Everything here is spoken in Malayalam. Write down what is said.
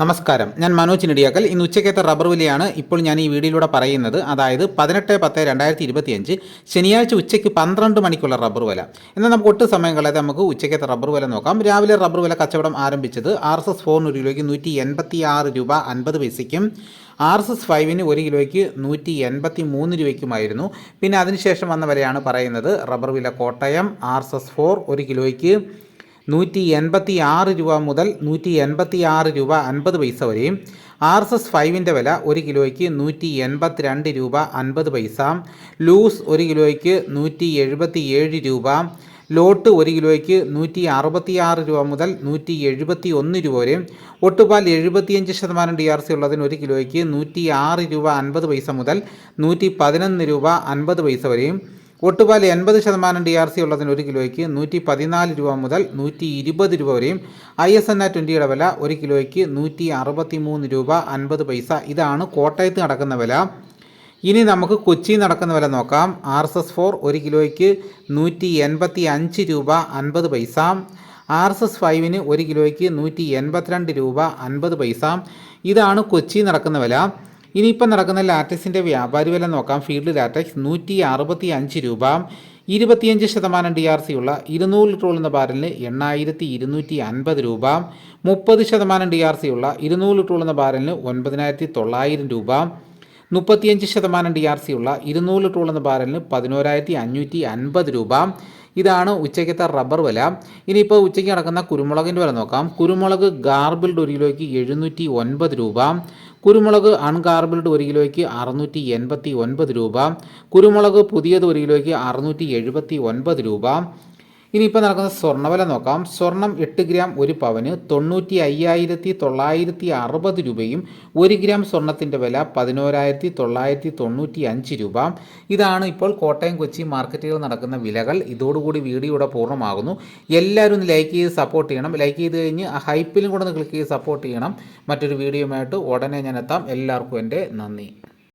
നമസ്കാരം. ഞാൻ മനോജ് നെടിയാക്കൽ ഇന്ന് ഉച്ചക്കത്തെ റബ്ബർ വിലയാണ് ഇപ്പോൾ ഞാൻ ഈ വീഡിയോയിലൂടെ പറയുന്നത്. അതായത് പതിനെട്ട് പത്ത് രണ്ടായിരത്തി ഇരുപത്തിയഞ്ച് ശനിയാഴ്ച ഉച്ചയ്ക്ക് പന്ത്രണ്ട് മണിക്കുള്ള റബ്ബർ വില. എന്നാൽ നമുക്ക് ഒട്ടും സമയം കളയാതെ നമുക്ക് ഉച്ചക്കത്തെ റബ്ബർ വില നോക്കാം. രാവിലെ റബ്ബർ വില കച്ചവടം ആരംഭിച്ചത് ആർ എസ് എസ് ഫോറിന് ഒരു കിലോയ്ക്ക് നൂറ്റി എൺപത്തി ആറ് രൂപ അൻപത് പൈസയ്ക്കും ആർ എസ് എസ് ഫൈവിന് ഒരു കിലോയ്ക്ക് നൂറ്റി എൺപത്തി മൂന്ന് രൂപയ്ക്കുമായിരുന്നു. പിന്നെ അതിനുശേഷം വന്ന വിലയാണ് പറയുന്നത് റബ്ബർ വില Kottayam R S S four ഒരു കിലോയ്ക്ക് നൂറ്റി എൺപത്തി ആറ് രൂപ മുതൽ നൂറ്റി എൺപത്തി ആറ് രൂപ അൻപത് പൈസ വരെയും. ആർ എസ് എസ് ഫൈവിന്റെ വില ഒരു കിലോയ്ക്ക് നൂറ്റി എൺപത്തിരണ്ട് രൂപ അൻപത് പൈസ. ലൂസ് ഒരു കിലോയ്ക്ക് നൂറ്റി എഴുപത്തി ഏഴ് രൂപ. ലോട്ട് ഒരു കിലോയ്ക്ക് നൂറ്റി അറുപത്തി ആറ് രൂപ മുതൽ നൂറ്റി എഴുപത്തി ഒന്ന് രൂപ വരെയും. ഒട്ടുപാൽ എഴുപത്തിയഞ്ച് ശതമാനം ഡി ആർ സി ഉള്ളതിന് ഒരു കിലോയ്ക്ക് നൂറ്റി ആറ് രൂപ അൻപത് പൈസ മുതൽ നൂറ്റി പതിനൊന്ന് രൂപ അൻപത് പൈസ വരെയും. ഒട്ടുപാൽ എൺപത് ശതമാനം ഡി ആർ സി ഉള്ളതിന് ഒരു കിലോയ്ക്ക് നൂറ്റി പതിനാല് രൂപ മുതൽ നൂറ്റി ഇരുപത് രൂപ വരെയും ഐ എസ് എൻ ആ ട്വന്റിയുടെ വില ഒരു കിലോയ്ക്ക് നൂറ്റി അറുപത്തി മൂന്ന് രൂപ അൻപത് പൈസ. ഇതാണ് കോട്ടയത്ത് നടക്കുന്ന വില. ഇനി നമുക്ക് കൊച്ചി നടക്കുന്ന വില നോക്കാം. ആർ എസ് എസ് ഫോർ ഒരു കിലോയ്ക്ക് നൂറ്റി എൺപത്തി അഞ്ച് രൂപ അൻപത് പൈസ. ആർ എസ് എസ് ഫൈവിന് ഒരു കിലോയ്ക്ക് നൂറ്റി എൺപത്തിരണ്ട് രൂപ അൻപത് പൈസ. ഇതാണ് കൊച്ചി നടക്കുന്ന വില. ഇനിയിപ്പം നടക്കുന്ന ലാറ്റക്സിന്റെ വ്യാപാരി വില നോക്കാം. ഫീൽഡ് ലാറ്റക്സ് നൂറ്റി അറുപത്തി അഞ്ച് രൂപ. ഇരുപത്തിയഞ്ച് ശതമാനം ഡി ആർ സി ഉള്ള ഇരുന്നൂറ് ലിറ്റർ ഉള്ള ബാരലിന് എണ്ണായിരത്തി ഇരുന്നൂറ്റി അൻപത് രൂപ. മുപ്പത് ശതമാനം ഡി ആർ സി ഉള്ള ഇരുന്നൂറ് ലിറ്റർ ഉള്ള ബാരലിന് ഒൻപതിനായിരത്തി തൊള്ളായിരം രൂപ. മുപ്പത്തിയഞ്ച് ശതമാനം ഡി ആർ സി ഉള്ള ഇരുന്നൂറ് ലിറ്റർ ഉള്ള ബാരലിന് പതിനോരായിരത്തി അഞ്ഞൂറ്റി അൻപത് രൂപ. ഇതാണ് ഉച്ചയ്ക്കത്തെ റബ്ബർ വില. ഇനിയിപ്പോൾ ഉച്ചയ്ക്ക് നടക്കുന്ന കുരുമുളകിന്റെ വില നോക്കാം. കുരുമുളക് ഗാർബിൾഡ് ഒരു കിലോയ്ക്ക് എഴുന്നൂറ്റി ഒൻപത് രൂപ. കുരുമുളക് അൺകാർബിൾഡ് ഒരു കിലോയ്ക്ക് അറുന്നൂറ്റി എൺപത്തി ഒൻപത് രൂപ. കുരുമുളക് പുതിയത് ഒരു കിലോയ്ക്ക് അറുന്നൂറ്റി എഴുപത്തി ഒൻപത് രൂപ. ഇനിയിപ്പോൾ നടക്കുന്ന സ്വർണവില നോക്കാം. സ്വർണം എട്ട് ഗ്രാം ഒരു പവന് തൊണ്ണൂറ്റി അയ്യായിരത്തി തൊള്ളായിരത്തി അറുപത് രൂപയും ഒരു ഗ്രാം സ്വർണത്തിന്റെ വില പതിനോരായിരത്തി തൊള്ളായിരത്തി തൊണ്ണൂറ്റി അഞ്ച് രൂപ. ഇതാണ് ഇപ്പോൾ കോട്ടയം കൊച്ചി മാർക്കറ്റുകൾ നടക്കുന്ന വിലകൾ. ഇതോടുകൂടി വീഡിയോ ഇവിടെ പൂർണമാകുന്നു. എല്ലാവരും ഒന്ന് ലൈക്ക് ചെയ്ത് സപ്പോർട്ട് ചെയ്യണം. ലൈക്ക് ചെയ്ത് കഴിഞ്ഞ് ഹൈപ്പിലും കൂടെ ഒന്ന് ക്ലിക്ക് ചെയ്ത് സപ്പോർട്ട് ചെയ്യണം. മറ്റൊരു വീഡിയോയുമായിട്ട് ഉടനെ ഞാൻ എത്താം. എല്ലാവർക്കും എന്റെ നന്ദി.